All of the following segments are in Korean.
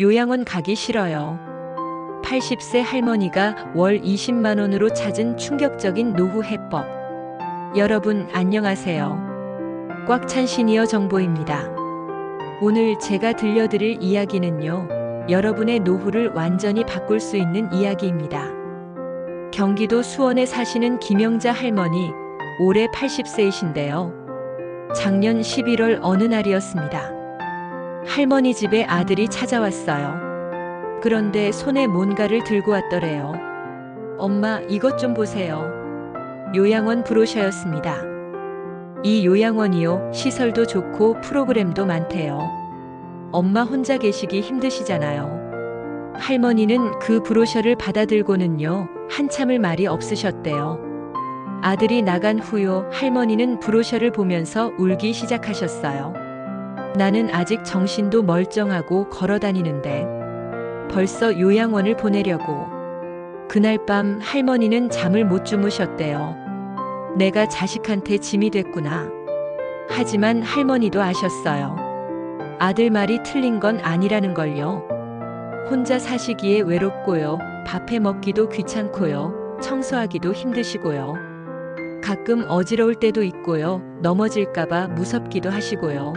요양원 가기 싫어요. 80세 할머니가 월 20만 원으로 찾은 충격적인 노후 해법. 여러분 안녕하세요. 꽉 찬 시니어 정보입니다. 오늘 제가 들려드릴 이야기는요. 여러분의 노후를 완전히 바꿀 수 있는 이야기입니다. 경기도 수원에 사시는 김영자 할머니, 올해 80세이신데요. 작년 11월 어느 날이었습니다. 할머니 집에 아들이 찾아왔어요. 그런데 손에 뭔가를 들고 왔더래요. 엄마, 이것 좀 보세요. 요양원 브로셔였습니다. 이 요양원이요, 시설도 좋고 프로그램도 많대요. 엄마 혼자 계시기 힘드시잖아요. 할머니는 그 브로셔를 받아들고는요, 한참을 말이 없으셨대요. 아들이 나간 후요, 할머니는 브로셔를 보면서 울기 시작하셨어요. 나는 아직 정신도 멀쩡하고 걸어 다니는데 벌써 요양원을 보내려고. 그날 밤 할머니는 잠을 못 주무셨대요. 내가 자식한테 짐이 됐구나. 하지만 할머니도 아셨어요. 아들 말이 틀린 건 아니라는 걸요. 혼자 사시기에 외롭고요. 밥해 먹기도 귀찮고요. 청소하기도 힘드시고요. 가끔 어지러울 때도 있고요. 넘어질까봐 무섭기도 하시고요.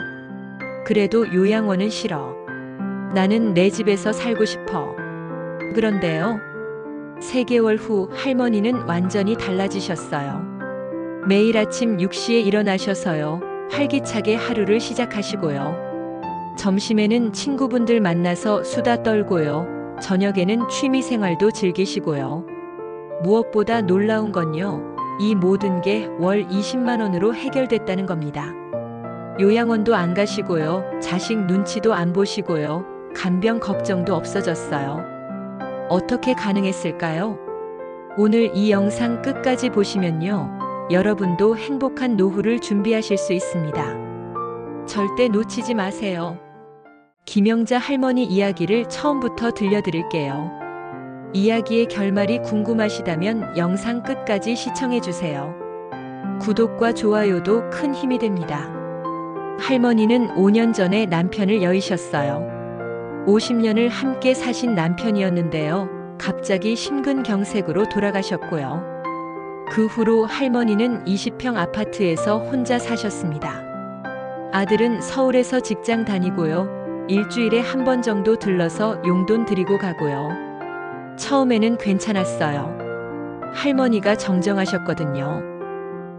그래도 요양원은 싫어. 나는 내 집에서 살고 싶어. 그런데요. 3개월 후 할머니는 완전히 달라지셨어요. 매일 아침 6시에 일어나셔서요. 활기차게 하루를 시작하시고요. 점심에는 친구분들 만나서 수다 떨고요. 저녁에는 취미 생활도 즐기시고요. 무엇보다 놀라운 건요. 이 모든 게 월 20만 원으로 해결됐다는 겁니다. 요양원도 안 가시고요. 자식 눈치도 안 보시고요. 간병 걱정도 없어졌어요. 어떻게 가능했을까요? 오늘 이 영상 끝까지 보시면요. 여러분도 행복한 노후를 준비하실 수 있습니다. 절대 놓치지 마세요. 김영자 할머니 이야기를 처음부터 들려드릴게요. 이야기의 결말이 궁금하시다면 영상 끝까지 시청해 주세요. 구독과 좋아요도 큰 힘이 됩니다. 할머니는 5년 전에 남편을 여의셨어요. 50년을 함께 사신 남편이었는데요. 갑자기 심근경색으로 돌아가셨고요. 그 후로 할머니는 20평 아파트에서 혼자 사셨습니다. 아들은 서울에서 직장 다니고요. 일주일에 한 번 정도 들러서 용돈 드리고 가고요. 처음에는 괜찮았어요. 할머니가 정정하셨거든요.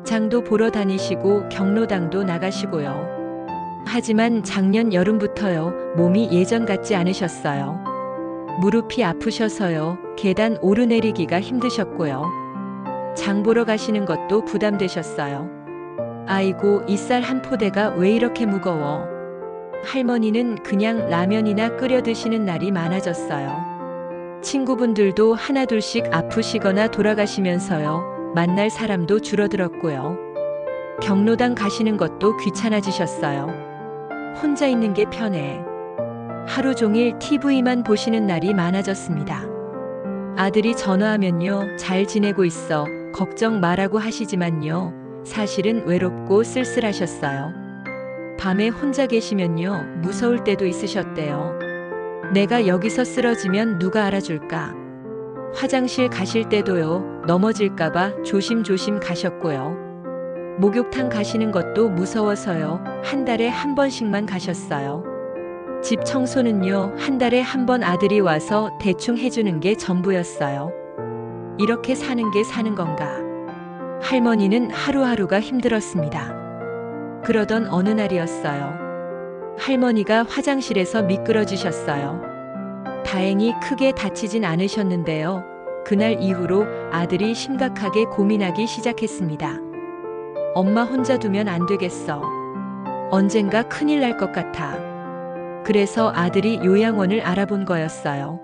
장도 보러 다니시고 경로당도 나가시고요. 하지만 작년 여름부터요, 몸이 예전 같지 않으셨어요. 무릎이 아프셔서요, 계단 오르내리기가 힘드셨고요. 장 보러 가시는 것도 부담되셨어요. 아이고, 이 쌀 한 포대가 왜 이렇게 무거워? 할머니는 그냥 라면이나 끓여 드시는 날이 많아졌어요. 친구분들도 하나둘씩 아프시거나 돌아가시면서요, 만날 사람도 줄어들었고요. 경로당 가시는 것도 귀찮아지셨어요. 혼자 있는 게 편해. 하루 종일 TV만 보시는 날이 많아졌습니다. 아들이 전화하면요, 잘 지내고 있어. 걱정 마라고 하시지만요, 사실은 외롭고 쓸쓸하셨어요. 밤에 혼자 계시면요, 무서울 때도 있으셨대요. 내가 여기서 쓰러지면 누가 알아줄까? 화장실 가실 때도요, 넘어질까봐 조심조심 가셨고요. 목욕탕 가시는 것도 무서워서요, 한 달에 한 번씩만 가셨어요. 집 청소는요, 한 달에 한 번 아들이 와서 대충 해주는 게 전부였어요. 이렇게 사는 게 사는 건가? 할머니는 하루하루가 힘들었습니다. 그러던 어느 날이었어요. 할머니가 화장실에서 미끄러지셨어요. 다행히 크게 다치진 않으셨는데요. 그날 이후로 아들이 심각하게 고민하기 시작했습니다. 엄마 혼자 두면 안 되겠어. 언젠가 큰일 날 것 같아. 그래서 아들이 요양원을 알아본 거였어요.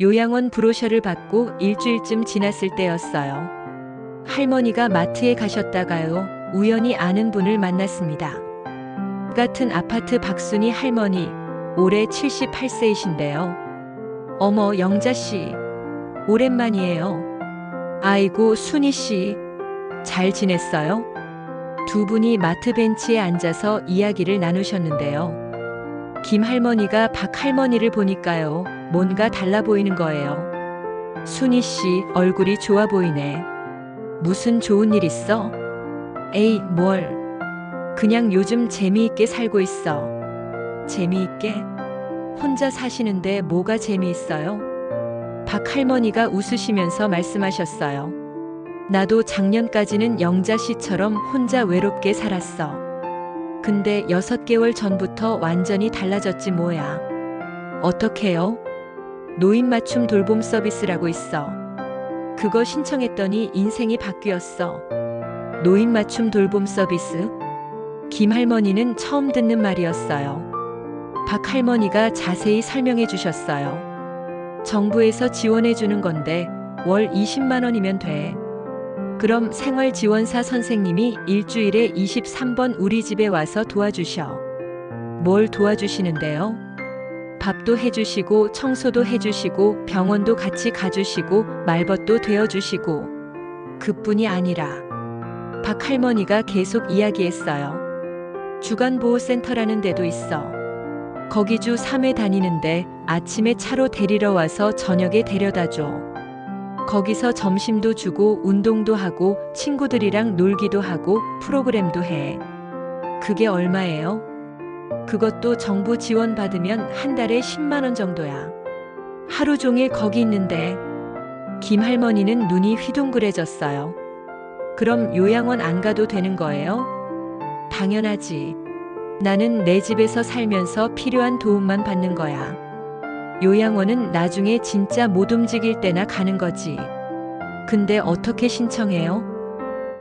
요양원 브로셔를 받고 일주일쯤 지났을 때였어요. 할머니가 마트에 가셨다가요, 우연히 아는 분을 만났습니다. 같은 아파트 박순희 할머니, 올해 78세이신데요. 어머, 영자씨. 오랜만이에요. 아이고, 순희씨. 잘 지냈어요? 두 분이 마트 벤치에 앉아서 이야기를 나누셨는데요. 김 할머니가 박 할머니를 보니까요. 뭔가 달라 보이는 거예요. 순희 씨 얼굴이 좋아 보이네. 무슨 좋은 일 있어? 에이, 뭘. 그냥 요즘 재미있게 살고 있어. 재미있게? 혼자 사시는데 뭐가 재미있어요? 박 할머니가 웃으시면서 말씀하셨어요. 나도 작년까지는 영자 씨처럼 혼자 외롭게 살았어. 근데 여섯 개월 전부터 완전히 달라졌지 뭐야. 어떻게요? 노인 맞춤 돌봄 서비스라고 있어. 그거 신청했더니 인생이 바뀌었어. 노인 맞춤 돌봄 서비스? 김 할머니는 처음 듣는 말이었어요. 박 할머니가 자세히 설명해 주셨어요. 정부에서 지원해 주는 건데 월 20만 원이면 돼. 그럼 생활지원사 선생님이 일주일에 23번 우리 집에 와서 도와주셔. 뭘 도와주시는데요? 밥도 해주시고 청소도 해주시고 병원도 같이 가주시고 말벗도 되어주시고 그뿐이 아니라 박 할머니가 계속 이야기했어요. 주간보호센터라는 데도 있어. 거기 주 3회 다니는데 아침에 차로 데리러 와서 저녁에 데려다 줘. 거기서 점심도 주고 운동도 하고 친구들이랑 놀기도 하고 프로그램도 해. 그게 얼마예요? 그것도 정부 지원 받으면 한 달에 10만 원 정도야. 하루 종일 거기 있는데 김 할머니는 눈이 휘둥그레졌어요. 그럼 요양원 안 가도 되는 거예요? 당연하지. 나는 내 집에서 살면서 필요한 도움만 받는 거야. 요양원은 나중에 진짜 못 움직일 때나 가는 거지. 근데 어떻게 신청해요?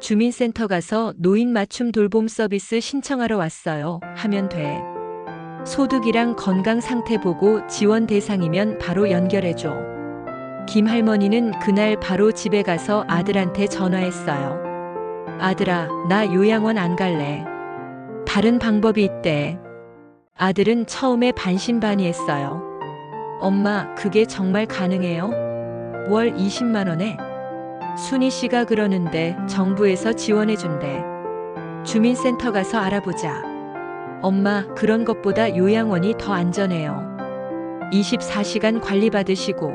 주민센터 가서 노인 맞춤 돌봄 서비스 신청하러 왔어요. 하면 돼. 소득이랑 건강 상태 보고 지원 대상이면 바로 연결해줘. 김 할머니는 그날 바로 집에 가서 아들한테 전화했어요. 아들아, 나 요양원 안 갈래. 다른 방법이 있대. 아들은 처음에 반신반의했어요. 엄마, 그게 정말 가능해요? 월 20만 원에? 순희 씨가 그러는데 정부에서 지원해 준대. 주민센터 가서 알아보자. 엄마, 그런 것보다 요양원이 더 안전해요. 24시간 관리받으시고.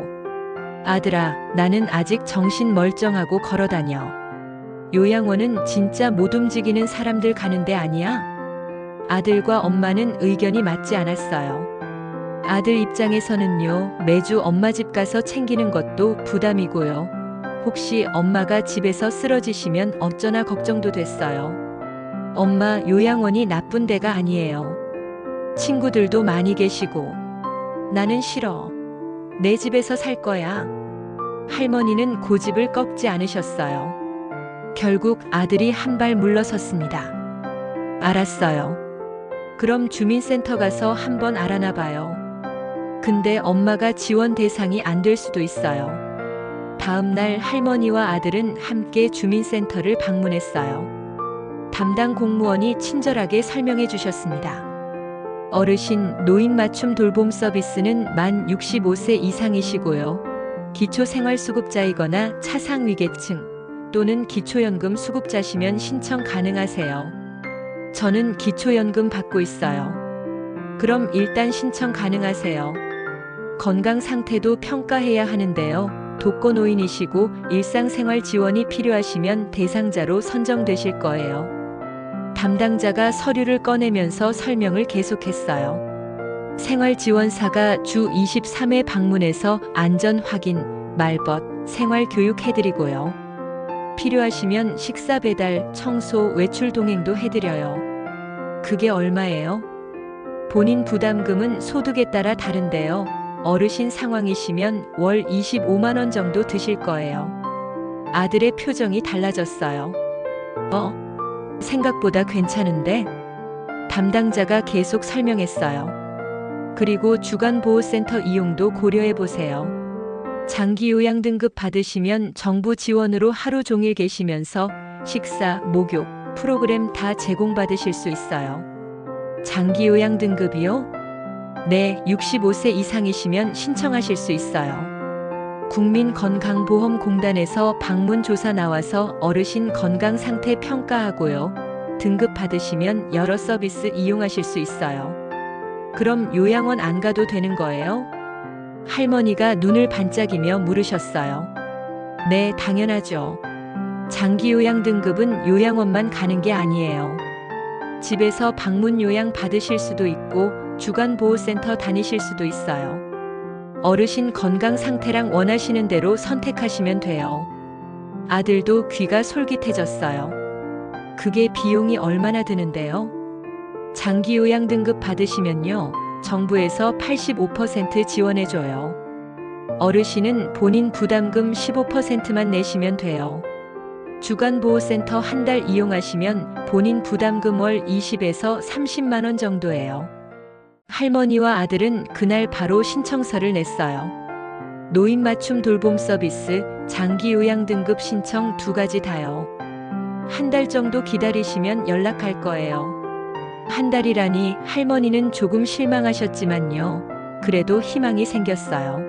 아들아, 나는 아직 정신 멀쩡하고 걸어 다녀. 요양원은 진짜 못 움직이는 사람들 가는 데 아니야? 아들과 엄마는 의견이 맞지 않았어요. 아들 입장에서는요, 매주 엄마 집 가서 챙기는 것도 부담이고요. 혹시 엄마가 집에서 쓰러지시면 어쩌나 걱정도 됐어요. 엄마 요양원이 나쁜 데가 아니에요. 친구들도 많이 계시고. 나는 싫어. 내 집에서 살 거야. 할머니는 고집을 꺾지 않으셨어요. 결국 아들이 한 발 물러섰습니다. 알았어요. 그럼 주민센터 가서 한번 알아나 봐요. 근데 엄마가 지원 대상이 안 될 수도 있어요. 다음 날 할머니와 아들은 함께 주민센터를 방문했어요. 담당 공무원이 친절하게 설명해 주셨습니다. 어르신 노인 맞춤 돌봄 서비스는 만 65세 이상이시고요. 기초생활수급자이거나 차상위계층 또는 기초연금 수급자시면 신청 가능하세요. 저는 기초연금 받고 있어요. 그럼 일단 신청 가능하세요. 건강 상태도 평가해야 하는데요. 독거노인이시고 일상생활 지원이 필요하시면 대상자로 선정되실 거예요. 담당자가 서류를 꺼내면서 설명을 계속했어요. 생활지원사가 주 23회 방문해서 안전 확인, 말벗, 생활 교육 해드리고요. 필요하시면 식사 배달, 청소, 외출 동행도 해드려요. 그게 얼마예요? 본인 부담금은 소득에 따라 다른데요. 어르신 상황이시면 월 25만 원 정도 드실 거예요. 아들의 표정이 달라졌어요. 어? 생각보다 괜찮은데? 담당자가 계속 설명했어요. 그리고 주간보호센터 이용도 고려해 보세요. 장기 요양 등급 받으시면 정부 지원으로 하루 종일 계시면서 식사, 목욕, 프로그램 다 제공받으실 수 있어요. 장기 요양 등급이요? 네, 65세 이상이시면 신청하실 수 있어요. 국민건강보험공단에서 방문 조사 나와서 어르신 건강 상태 평가하고요. 등급 받으시면 여러 서비스 이용하실 수 있어요. 그럼 요양원 안 가도 되는 거예요? 할머니가 눈을 반짝이며 물으셨어요. 네, 당연하죠. 장기 요양 등급은 요양원만 가는 게 아니에요. 집에서 방문 요양 받으실 수도 있고 주간 보호센터 다니실 수도 있어요. 어르신 건강 상태랑 원하시는 대로 선택하시면 돼요. 아들도 귀가 솔깃해졌어요. 그게 비용이 얼마나 드는데요? 장기 요양 등급 받으시면요. 정부에서 85% 지원해줘요. 어르신은 본인 부담금 15%만 내시면 돼요. 주간보호센터 한 달 이용하시면 본인 부담금 월 20에서 30만 원 정도예요. 할머니와 아들은 그날 바로 신청서를 냈어요. 노인 맞춤 돌봄 서비스, 장기 요양 등급 신청 두 가지 다요. 한 달 정도 기다리시면 연락할 거예요. 한 달이라니 할머니는 조금 실망하셨지만요. 그래도 희망이 생겼어요.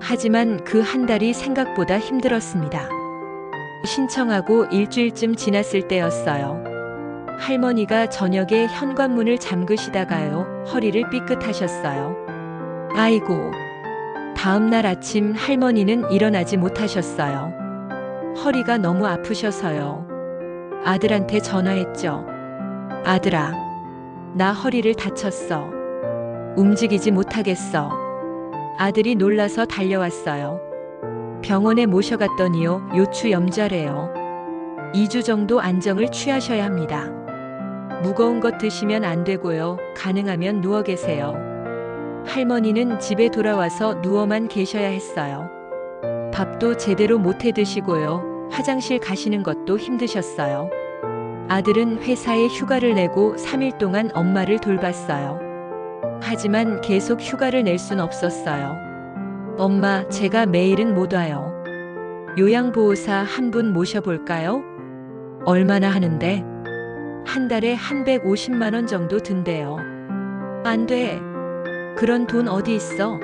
하지만 그 한 달이 생각보다 힘들었습니다. 신청하고 일주일쯤 지났을 때였어요. 할머니가 저녁에 현관문을 잠그시다가요, 허리를 삐끗하셨어요. 아이고. 다음 날 아침 할머니는 일어나지 못하셨어요. 허리가 너무 아프셔서요. 아들한테 전화했죠. 아들아, 나 허리를 다쳤어. 움직이지 못하겠어. 아들이 놀라서 달려왔어요. 병원에 모셔갔더니요, 요추 염좌래요. 2주 정도 안정을 취하셔야 합니다. 무거운 것 드시면 안 되고요. 가능하면 누워 계세요. 할머니는 집에 돌아와서 누워만 계셔야 했어요. 밥도 제대로 못 해 드시고요. 화장실 가시는 것도 힘드셨어요. 아들은 회사에 휴가를 내고 3일 동안 엄마를 돌봤어요. 하지만 계속 휴가를 낼 순 없었어요. 엄마, 제가 매일은 못 와요. 요양보호사 한 분 모셔볼까요? 얼마나 하는데? 한 달에 한 150만 원 정도 든대요. 안 돼. 그런 돈 어디 있어?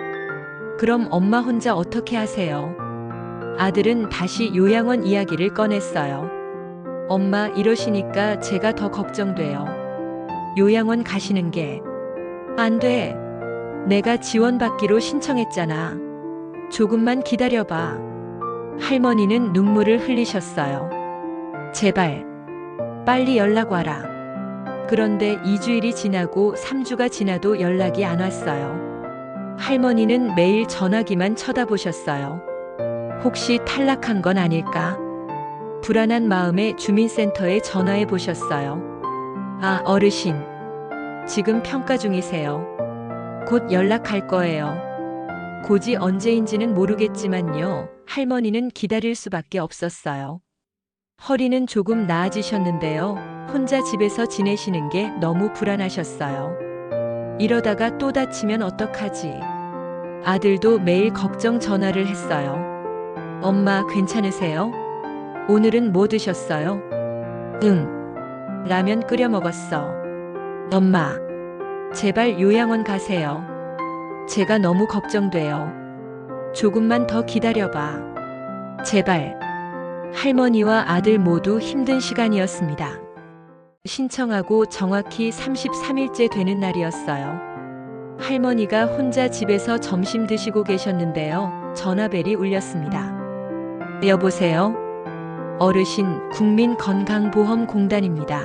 그럼 엄마 혼자 어떻게 하세요? 아들은 다시 요양원 이야기를 꺼냈어요. 엄마 이러시니까 제가 더 걱정돼요. 요양원 가시는 게 안 돼. 내가 지원받기로 신청했잖아. 조금만 기다려봐. 할머니는 눈물을 흘리셨어요. 제발, 빨리 연락 와라. 그런데 2주일이 지나고 3주가 지나도 연락이 안 왔어요. 할머니는 매일 전화기만 쳐다보셨어요. 혹시 탈락한 건 아닐까? 불안한 마음에 주민센터에 전화해 보셨어요. 아, 어르신. 지금 평가 중이세요. 곧 연락할 거예요. 고지 언제인지는 모르겠지만요. 할머니는 기다릴 수밖에 없었어요. 허리는 조금 나아지셨는데요. 혼자 집에서 지내시는 게 너무 불안하셨어요. 이러다가 또 다치면 어떡하지? 아들도 매일 걱정 전화를 했어요. 엄마 괜찮으세요? 오늘은 뭐 드셨어요? 응. 라면 끓여 먹었어. 엄마, 제발 요양원 가세요. 제가 너무 걱정돼요. 조금만 더 기다려봐. 제발. 할머니와 아들 모두 힘든 시간이었습니다. 신청하고 정확히 33일째 되는 날이었어요. 할머니가 혼자 집에서 점심 드시고 계셨는데요. 전화벨이 울렸습니다. 여보세요? 어르신 국민건강보험공단입니다.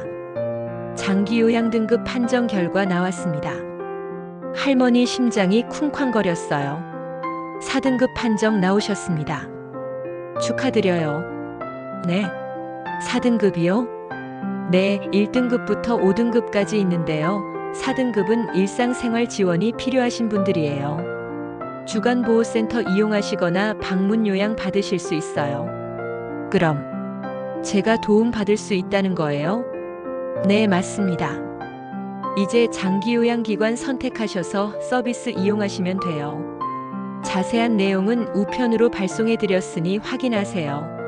장기요양 등급 판정 결과 나왔습니다. 할머니 심장이 쿵쾅거렸어요. 4등급 판정 나오셨습니다. 축하드려요. 네. 4등급이요? 네, 1등급부터 5등급까지 있는데요. 4등급은 일상생활 지원이 필요하신 분들이에요. 주간보호센터 이용하시거나 방문 요양 받으실 수 있어요. 그럼 제가 도움 받을 수 있다는 거예요? 네, 맞습니다. 이제 장기요양기관 선택하셔서 서비스 이용하시면 돼요. 자세한 내용은 우편으로 발송해 드렸으니 확인하세요.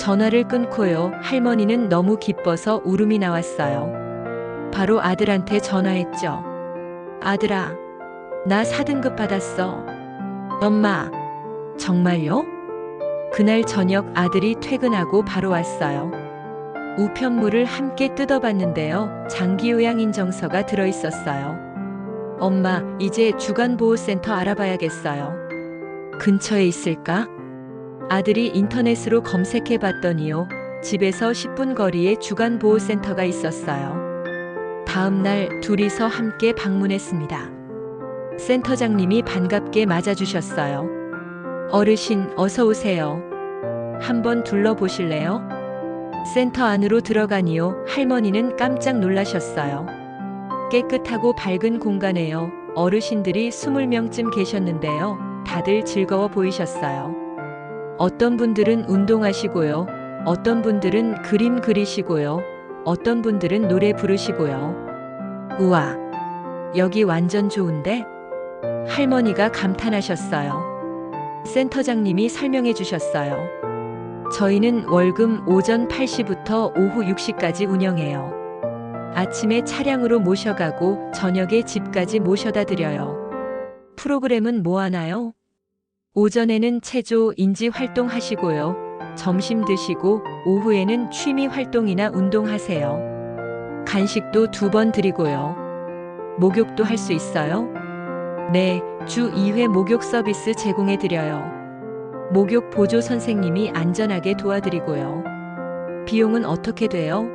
전화를 끊고요. 할머니는 너무 기뻐서 울음이 나왔어요. 바로 아들한테 전화했죠. 아들아, 나 4등급 받았어. 엄마, 정말요? 그날 저녁 아들이 퇴근하고 바로 왔어요. 우편물을 함께 뜯어봤는데요. 장기요양 인정서가 들어있었어요. 엄마, 이제 주간보호센터 알아봐야겠어요. 근처에 있을까? 아들이 인터넷으로 검색해 봤더니요. 집에서 10분 거리에 주간보호센터가 있었어요. 다음 날 둘이서 함께 방문했습니다. 센터장님이 반갑게 맞아주셨어요. 어르신, 어서 오세요. 한번 둘러보실래요? 센터 안으로 들어가니요. 할머니는 깜짝 놀라셨어요. 깨끗하고 밝은 공간에요. 어르신들이 20명쯤 계셨는데요. 다들 즐거워 보이셨어요. 어떤 분들은 운동하시고요. 어떤 분들은 그림 그리시고요. 어떤 분들은 노래 부르시고요. 우와, 여기 완전 좋은데? 할머니가 감탄하셨어요. 센터장님이 설명해 주셨어요. 저희는 월금 오전 8시부터 오후 6시까지 운영해요. 아침에 차량으로 모셔가고 저녁에 집까지 모셔다 드려요. 프로그램은 뭐 하나요? 오전에는 체조, 인지 활동 하시고요. 점심 드시고 오후에는 취미 활동이나 운동하세요. 간식도 두 번 드리고요. 목욕도 할 수 있어요? 네, 주 2회 목욕 서비스 제공해 드려요. 목욕 보조 선생님이 안전하게 도와드리고요. 비용은 어떻게 돼요?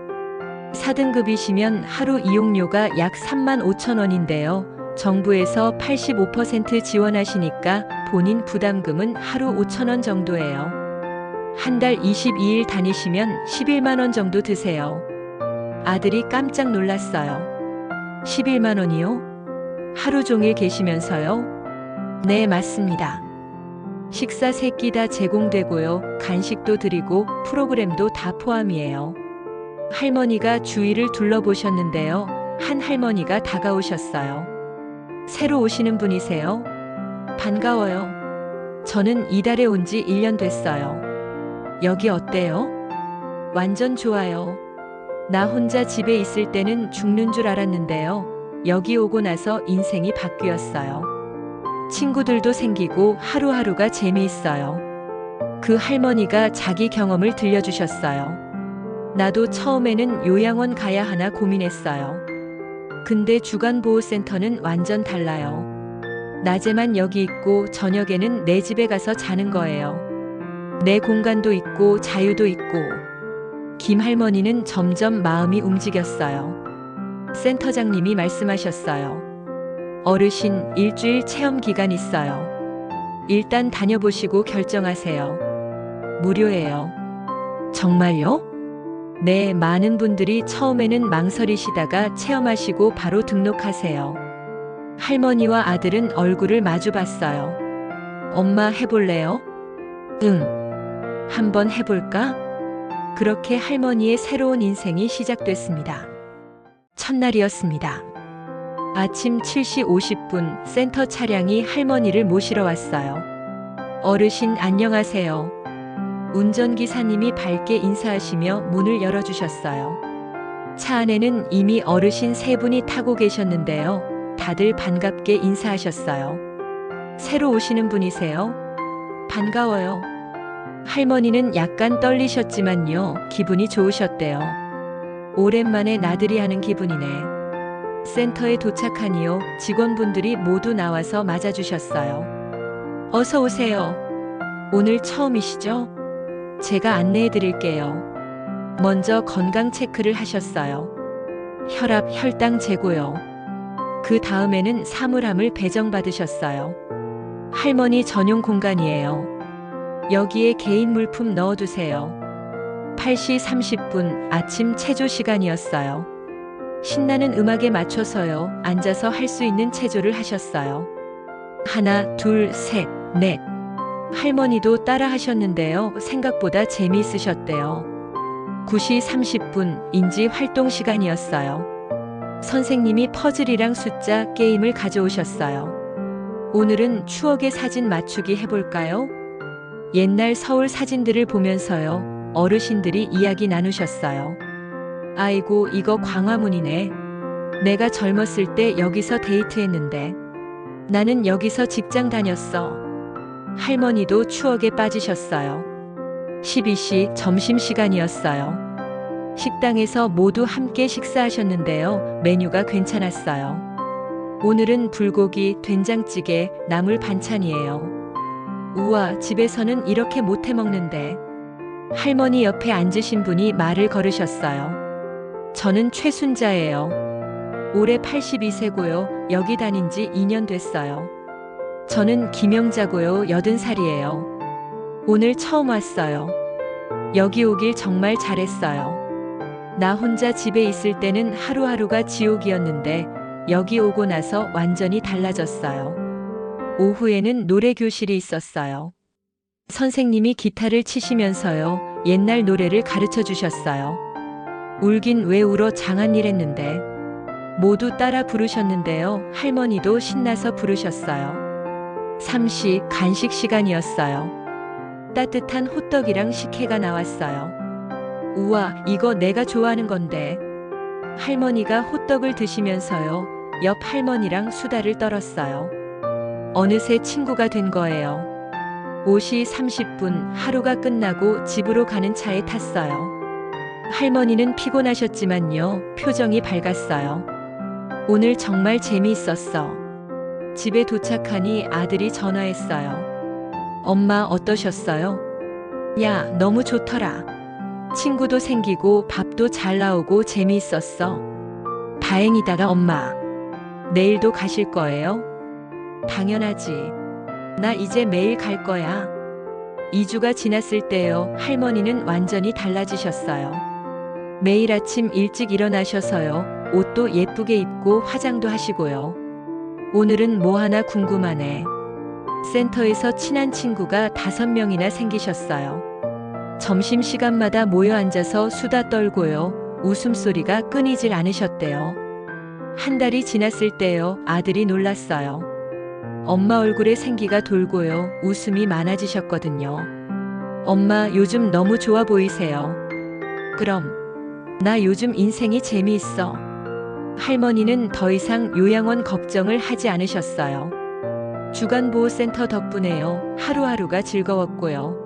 4등급이시면 하루 이용료가 약 3만 5천 원인데요. 정부에서 85% 지원하시니까 본인 부담금은 하루 5천 원 정도예요. 한 달 22일 다니시면 11만 원 정도 드세요. 아들이 깜짝 놀랐어요. 11만 원이요? 하루 종일 계시면서요? 네, 맞습니다. 식사 세끼 다 제공되고요. 간식도 드리고 프로그램도 다 포함이에요. 할머니가 주위를 둘러보셨는데요. 한 할머니가 다가오셨어요. 새로 오시는 분이세요? 반가워요. 저는 이달에 온 지 1년 됐어요. 여기 어때요? 완전 좋아요. 나 혼자 집에 있을 때는 죽는 줄 알았는데요. 여기 오고 나서 인생이 바뀌었어요. 친구들도 생기고 하루하루가 재미있어요. 그 할머니가 자기 경험을 들려주셨어요. 나도 처음에는 요양원 가야 하나 고민했어요. 근데 주간보호센터는 완전 달라요. 낮에만 여기 있고 저녁에는 내 집에 가서 자는 거예요. 내 공간도 있고 자유도 있고. 김 할머니는 점점 마음이 움직였어요. 센터장님이 말씀하셨어요. 어르신 일주일 체험 기간 있어요. 일단 다녀보시고 결정하세요. 무료예요. 정말요? 네, 많은 분들이 처음에는 망설이시다가 체험하시고 바로 등록하세요. 할머니와 아들은 얼굴을 마주 봤어요. 엄마 해볼래요? 응. 한번 해볼까? 그렇게 할머니의 새로운 인생이 시작됐습니다. 첫날이었습니다. 아침 7시 50분 센터 차량이 할머니를 모시러 왔어요. 어르신 안녕하세요. 운전기사님이 밝게 인사하시며 문을 열어주셨어요. 차 안에는 이미 어르신 세 분이 타고 계셨는데요. 다들 반갑게 인사하셨어요. 새로 오시는 분이세요? 반가워요. 할머니는 약간 떨리셨지만요. 기분이 좋으셨대요. 오랜만에 나들이 하는 기분이네. 센터에 도착하니요. 직원분들이 모두 나와서 맞아주셨어요. 어서 오세요. 오늘 처음이시죠? 제가 안내해 드릴게요. 먼저 건강 체크를 하셨어요. 혈압, 혈당 재고요. 그 다음에는 사물함을 배정받으셨어요. 할머니 전용 공간이에요. 여기에 개인 물품 넣어두세요. 8시 30분 아침 체조 시간이었어요. 신나는 음악에 맞춰서요. 앉아서 할 수 있는 체조를 하셨어요. 하나, 둘, 셋, 넷. 할머니도 따라 하셨는데요. 생각보다 재미있으셨대요. 9시 30분 인지 활동 시간이었어요. 선생님이 퍼즐이랑 숫자 게임을 가져오셨어요. 오늘은 추억의 사진 맞추기 해볼까요? 옛날 서울 사진들을 보면서요. 어르신들이 이야기 나누셨어요. 아이고, 이거 광화문이네. 내가 젊었을 때 여기서 데이트했는데. 나는 여기서 직장 다녔어. 할머니도 추억에 빠지셨어요. 12시 점심시간이었어요. 식당에서 모두 함께 식사하셨는데요. 메뉴가 괜찮았어요. 오늘은 불고기, 된장찌개, 나물 반찬이에요. 우와, 집에서는 이렇게 못해 먹는데. 할머니 옆에 앉으신 분이 말을 걸으셨어요. 저는 최순자예요. 올해 82세고요. 여기 다닌 지 2년 됐어요. 저는 김영자고요. 80살이에요. 오늘 처음 왔어요. 여기 오길 정말 잘했어요. 나 혼자 집에 있을 때는 하루하루가 지옥이었는데 여기 오고 나서 완전히 달라졌어요. 오후에는 노래 교실이 있었어요. 선생님이 기타를 치시면서요. 옛날 노래를 가르쳐 주셨어요. 울긴 왜 울어 장한일 했는데 모두 따라 부르셨는데요. 할머니도 신나서 부르셨어요. 삼시 간식 시간이었어요. 따뜻한 호떡이랑 식혜가 나왔어요. 우와, 이거 내가 좋아하는 건데. 할머니가 호떡을 드시면서요. 옆 할머니랑 수다를 떨었어요. 어느새 친구가 된 거예요. 5시 30분 하루가 끝나고 집으로 가는 차에 탔어요. 할머니는 피곤하셨지만요. 표정이 밝았어요. 오늘 정말 재미있었어. 집에 도착하니 아들이 전화했어요. 엄마 어떠셨어요? 야, 너무 좋더라. 친구도 생기고 밥도 잘 나오고 재미있었어. 다행이다가 엄마. 내일도 가실 거예요? 당연하지. 나 이제 매일 갈 거야. 2주가 지났을 때요. 할머니는 완전히 달라지셨어요. 매일 아침 일찍 일어나셔서요. 옷도 예쁘게 입고 화장도 하시고요. 오늘은 뭐 하나 궁금하네. 센터에서 친한 친구가 다섯 명이나 생기셨어요. 점심시간마다 모여 앉아서 수다 떨고요. 웃음소리가 끊이질 않으셨대요. 한 달이 지났을 때요. 아들이 놀랐어요. 엄마 얼굴에 생기가 돌고요. 웃음이 많아지셨거든요. 엄마 요즘 너무 좋아 보이세요. 그럼 나 요즘 인생이 재미있어. 할머니는 더 이상 요양원 걱정을 하지 않으셨어요. 주간보호센터 덕분에요. 하루하루가 즐거웠고요.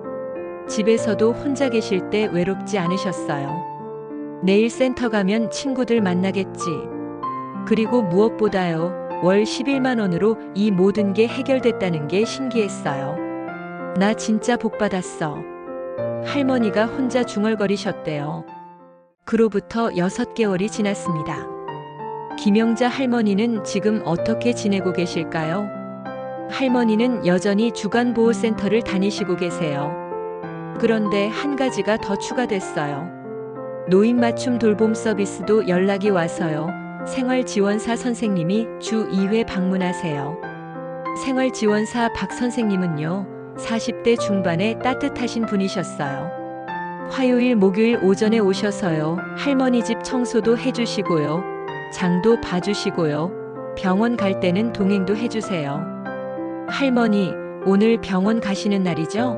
집에서도 혼자 계실 때 외롭지 않으셨어요. 내일 센터 가면 친구들 만나겠지. 그리고 무엇보다요. 월 11만 원으로 이 모든 게 해결됐다는 게 신기했어요. 나 진짜 복 받았어. 할머니가 혼자 중얼거리셨대요. 그로부터 6개월이 지났습니다. 김영자 할머니는 지금 어떻게 지내고 계실까요? 할머니는 여전히 주간보호센터를 다니시고 계세요. 그런데 한 가지가 더 추가됐어요. 노인 맞춤 돌봄 서비스도 연락이 와서요. 생활지원사 선생님이 주 2회 방문하세요. 생활지원사 박 선생님은요, 40대 중반에 따뜻하신 분이셨어요. 화요일, 목요일 오전에 오셔서요, 할머니 집 청소도 해주시고요, 장도 봐주시고요, 병원 갈 때는 동행도 해주세요. 할머니, 오늘 병원 가시는 날이죠?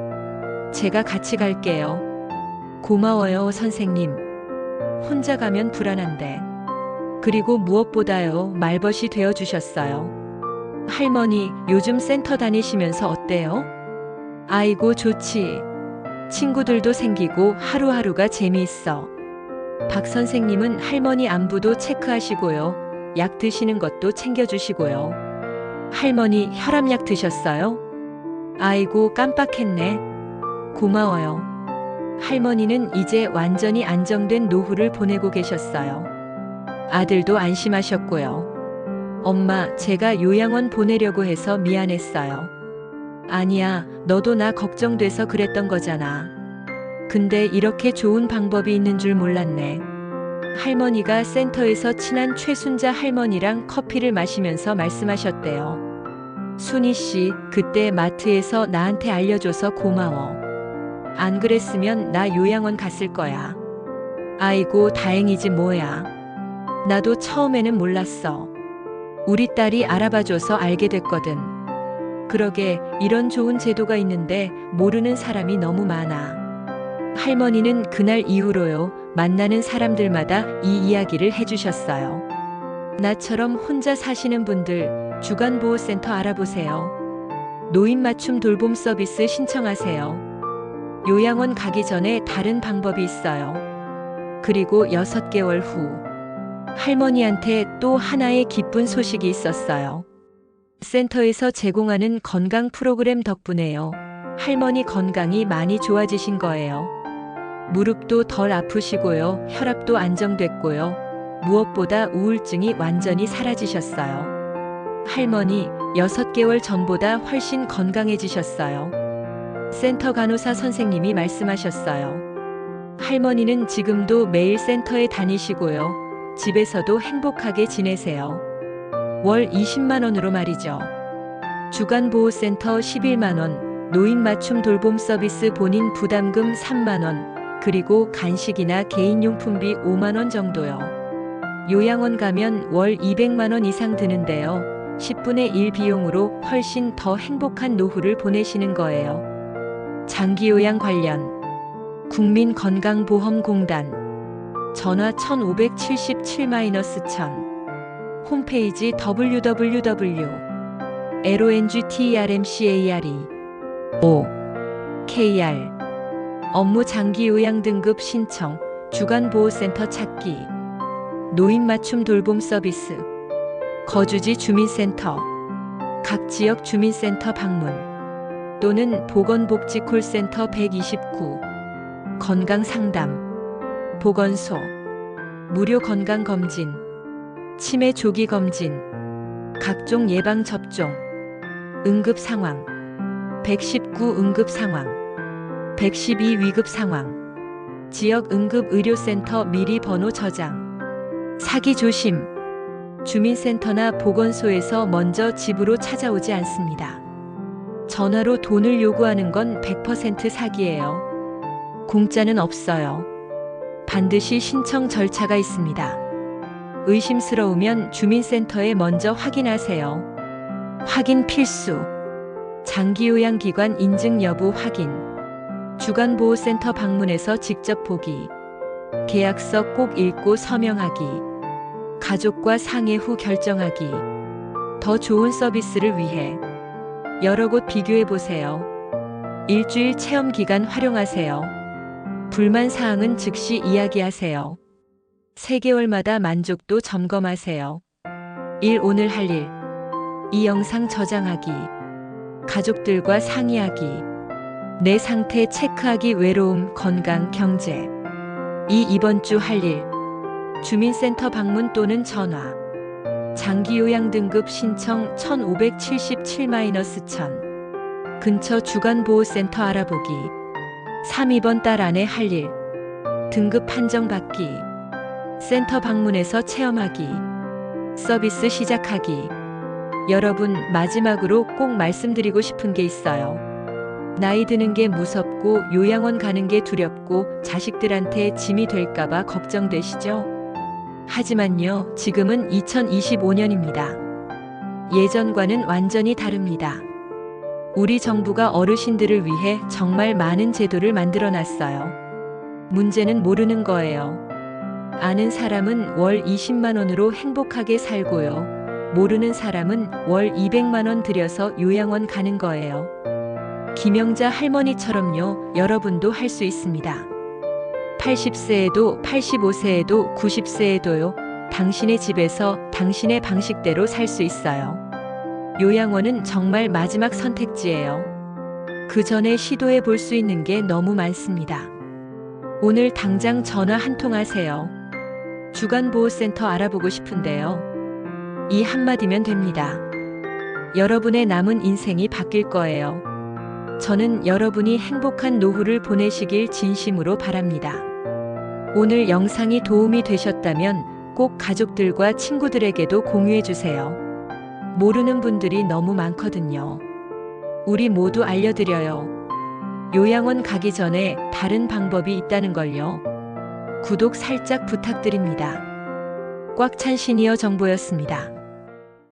제가 같이 갈게요. 고마워요, 선생님. 혼자 가면 불안한데. 그리고 무엇보다요, 말벗이 되어 주셨어요. 할머니, 요즘 센터 다니시면서 어때요? 아이고, 좋지. 친구들도 생기고 하루하루가 재미있어. 박 선생님은 할머니 안부도 체크하시고요. 약 드시는 것도 챙겨주시고요. 할머니, 혈압약 드셨어요? 아이고, 깜빡했네. 고마워요. 할머니는 이제 완전히 안정된 노후를 보내고 계셨어요. 아들도 안심하셨고요. 엄마, 제가 요양원 보내려고 해서 미안했어요. 아니야, 너도 나 걱정돼서 그랬던 거잖아. 근데 이렇게 좋은 방법이 있는 줄 몰랐네. 할머니가 센터에서 친한 최순자 할머니랑 커피를 마시면서 말씀하셨대요. 순희 씨, 그때 마트에서 나한테 알려줘서 고마워. 안 그랬으면 나 요양원 갔을 거야. 아이고, 다행이지 뭐야. 나도 처음에는 몰랐어. 우리 딸이 알아봐줘서 알게 됐거든. 그러게, 이런 좋은 제도가 있는데 모르는 사람이 너무 많아. 할머니는 그날 이후로요, 만나는 사람들마다 이 이야기를 해주셨어요. 나처럼 혼자 사시는 분들, 주간보호센터 알아보세요. 노인 맞춤 돌봄 서비스 신청하세요. 요양원 가기 전에 다른 방법이 있어요. 그리고 6개월 후, 할머니한테 또 하나의 기쁜 소식이 있었어요. 센터에서 제공하는 건강 프로그램 덕분에요. 할머니 건강이 많이 좋아지신 거예요. 무릎도 덜 아프시고요. 혈압도 안정됐고요. 무엇보다 우울증이 완전히 사라지셨어요. 할머니 6개월 전보다 훨씬 건강해지셨어요. 센터 간호사 선생님이 말씀하셨어요. 할머니는 지금도 매일 센터에 다니시고요. 집에서도 행복하게 지내세요. 월 20만 원으로 말이죠. 주간 보호센터 11만 원, 노인 맞춤 돌봄 서비스 본인 부담금 3만 원, 그리고 간식이나 개인용품비 5만 원 정도요. 요양원 가면 월 200만 원 이상 드는데요. 10분의 1 비용으로 훨씬 더 행복한 노후를 보내시는 거예요. 장기요양 관련. 국민건강보험공단. 전화 1577-1000 홈페이지 www longtrmcare 5 kr 업무 장기 요양 등급 신청 주간보호센터 찾기 노인 맞춤 돌봄 서비스 거주지 주민센터 각 지역 주민센터 방문 또는 보건복지 콜센터 129 건강상담 보건소 무료 건강검진 치매 조기 검진 각종 예방 접종 응급 상황 119 응급 상황 112 위급 상황 지역 응급 의료센터 미리 번호 저장 사기 조심 주민센터나 보건소에서 먼저 집으로 찾아오지 않습니다. 전화로 돈을 요구하는 건 100% 사기예요. 공짜는 없어요. 반드시 신청 절차가 있습니다. 의심스러우면 주민센터에 먼저 확인하세요. 확인 필수. 장기요양기관 인증 여부 확인. 주간보호센터 방문해서 직접 보기. 계약서 꼭 읽고 서명하기. 가족과 상의 후 결정하기. 더 좋은 서비스를 위해 여러 곳 비교해 보세요. 일주일 체험 기간 활용하세요. 불만 사항은 즉시 이야기하세요. 3개월마다 만족도 점검하세요. 1. 오늘 할 일. 이 영상 저장하기. 가족들과 상의하기. 내 상태 체크하기 외로움, 건강, 경제. 2. 이번 주 할 일. 주민센터 방문 또는 전화. 장기요양 등급 신청 1577-1000. 근처 주간보호센터 알아보기. 3. 이번 달 안에 할 일. 등급 판정 받기. 센터 방문해서 체험하기. 서비스 시작하기. 여러분, 마지막으로 꼭 말씀드리고 싶은 게 있어요. 나이 드는 게 무섭고 요양원 가는 게 두렵고 자식들한테 짐이 될까봐 걱정되시죠? 하지만요, 지금은 2025년입니다. 예전과는 완전히 다릅니다. 우리 정부가 어르신들을 위해 정말 많은 제도를 만들어 놨어요. 문제는 모르는 거예요. 아는 사람은 월 20만 원으로 행복하게 살고요. 모르는 사람은 월 200만 원 들여서 요양원 가는 거예요. 김영자 할머니처럼요, 여러분도 할 수 있습니다. 80세에도 85세에도 90세에도요, 당신의 집에서 당신의 방식대로 살 수 있어요. 요양원은 정말 마지막 선택지예요. 그 전에 시도해 볼 수 있는 게 너무 많습니다. 오늘 당장 전화 한 통 하세요. 주간보호센터 알아보고 싶은데요. 이 한마디면 됩니다. 여러분의 남은 인생이 바뀔 거예요. 저는 여러분이 행복한 노후를 보내시길 진심으로 바랍니다. 오늘 영상이 도움이 되셨다면 꼭 가족들과 친구들에게도 공유해 주세요. 모르는 분들이 너무 많거든요. 우리 모두 알려드려요. 요양원 가기 전에 다른 방법이 있다는 걸요. 구독 살짝 부탁드립니다. 꽉 찬 시니어 정보였습니다.